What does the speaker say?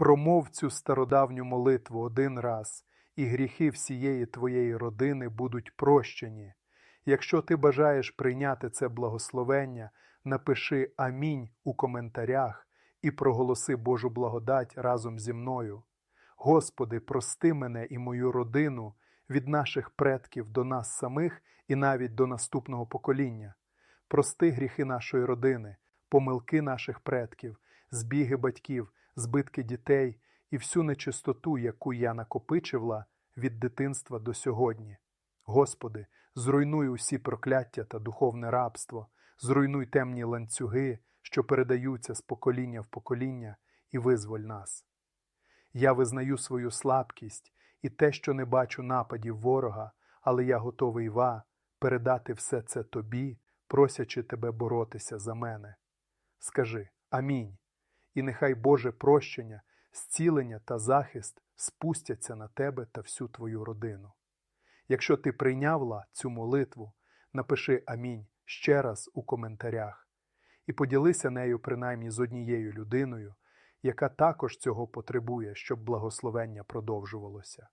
Промов цю стародавню молитву один раз, і гріхи всієї твоєї родини будуть прощені. Якщо ти бажаєш прийняти це благословення, напиши Амінь у коментарях і проголоси Божу благодать разом зі мною. Господи, прости мене і мою родину від наших предків до нас самих і навіть до наступного покоління. Прости гріхи нашої родини, помилки наших предків, збіги батьків, збитки дітей і всю нечистоту, яку я накопичивла від дитинства до сьогодні. Господи, зруйнуй усі прокляття та духовне рабство, зруйнуй темні ланцюги, що передаються з покоління в покоління, і визволь нас. Я визнаю свою слабкість і те, що не бачу нападів ворога, але я готовий ва передати все це тобі, просячи тебе боротися за мене. Скажи Амінь. І нехай Боже прощення, зцілення та захист спустяться на тебе та всю твою родину. Якщо ти прийнявла цю молитву, напиши Амінь ще раз у коментарях і поділися нею принаймні з однією людиною, яка також цього потребує, щоб благословення продовжувалося.